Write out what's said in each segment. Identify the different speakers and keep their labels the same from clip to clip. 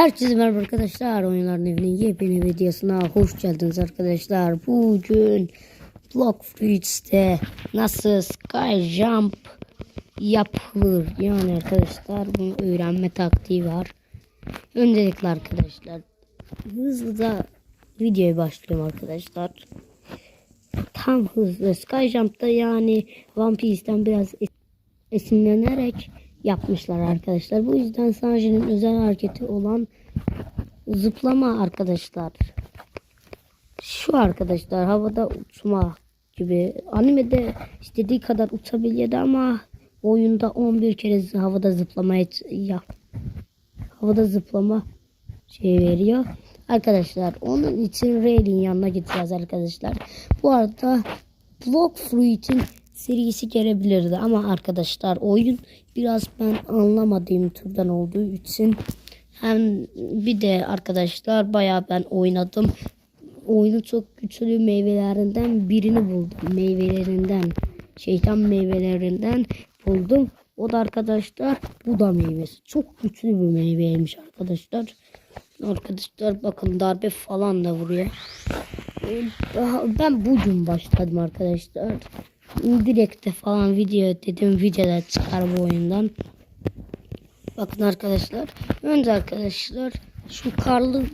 Speaker 1: Herkese merhaba arkadaşlar. Oyunların evinin yepyeni videosuna hoş geldiniz arkadaşlar. Bugün Block Fruits'te nasıl Sky Jump yapılır? Yani arkadaşlar bunu öğrenme taktiği var. Öncelikle arkadaşlar hızlıca videoya başlıyorum arkadaşlar. Tam hızlı Sky Jump'ta yani One Piece'ten biraz es- esinlenerek yapmışlar arkadaşlar. Bu yüzden Sanji'nin özel hareketi olan zıplama arkadaşlar. Şu arkadaşlar havada uçma gibi. Animede istediği kadar uçabiliyordu ama oyunda 11 kere havada zıplamaya yap. Havada zıplama şey veriyor. Arkadaşlar onun için Rayleigh yanına gideceğiz arkadaşlar. Bu arada Block Fruit'in serisi gelebilirdi ama arkadaşlar oyun biraz ben anlamadığım türden olduğu için hem bir de arkadaşlar bayağı ben oynadım. Oyunu çok güçlü meyvelerinden birini buldum. Meyvelerinden, şeytan meyvelerinden buldum. O da arkadaşlar bu da meyvesi. Çok güçlü bir meyveymiş arkadaşlar. Arkadaşlar bakın darbe falan da vuruyor. Ben bugün başladım arkadaşlar. Direkte falan video dedim videolar çıkar bu oyundan. Bakın arkadaşlar. Önce arkadaşlar şu karlı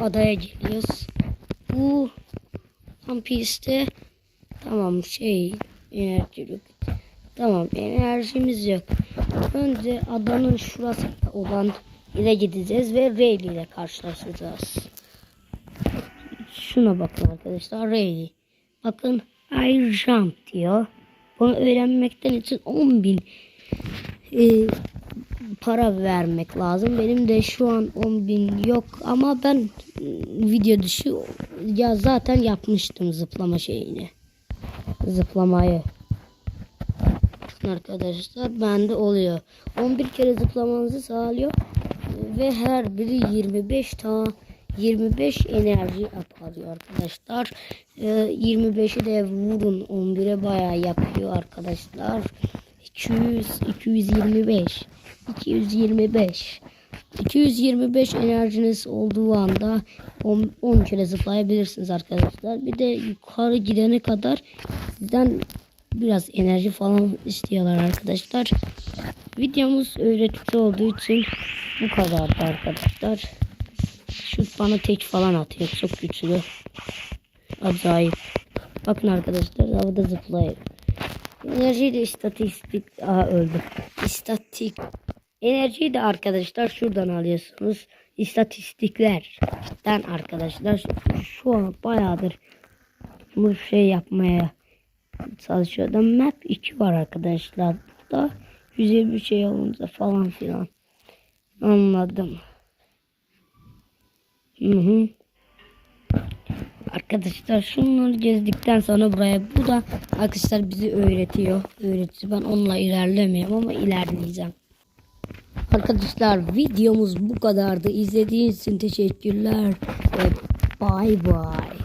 Speaker 1: adaya geliyoruz. Bu One Piece'te tamam şey enerji yok. Tamam enerjimiz yok. Önce adanın şurasında olan ile gideceğiz ve Rayleigh ile karşılaşacağız. Şuna bakın arkadaşlar Rayleigh. Bakın I jump diyor. Bunu öğrenmekten için 10 bin e, para vermek lazım. Benim de şu an 10 bin yok ama ben e, video dışı ya zaten yapmıştım zıplama şeyini. Zıplamayı. Arkadaşlar bende oluyor. 11 kere zıplamanızı sağlıyor ve her biri 25 tane 25 enerji yapıyor arkadaşlar. Ee, 25'i de vurun 11'e bayağı yapıyor arkadaşlar. 200 225 225 225 enerjiniz olduğu anda 10, 10 kere zıplayabilirsiniz arkadaşlar. Bir de yukarı gidene kadar sizden biraz enerji falan istiyorlar arkadaşlar. Videomuz öğretici olduğu için bu kadardı arkadaşlar. Şu bana tek falan atıyor. Çok güçlü. Acayip. Bakın arkadaşlar havada zıplayıp. Enerjiyi de istatistik... Aha öldü. İstatik. Enerjiyi de arkadaşlar şuradan alıyorsunuz. İstatistiklerden arkadaşlar. Şu an bayağıdır bu şey yapmaya çalışıyordum. Map 2 var arkadaşlar. Burada güzel bir şey olunca falan filan. Anladım. Hı hı. Arkadaşlar şunları gezdikten sonra buraya bu da arkadaşlar bizi öğretiyor. Öğretici ben onunla ilerlemiyorum ama ilerleyeceğim. Arkadaşlar videomuz bu kadardı. İzlediğiniz için teşekkürler ve bay bay.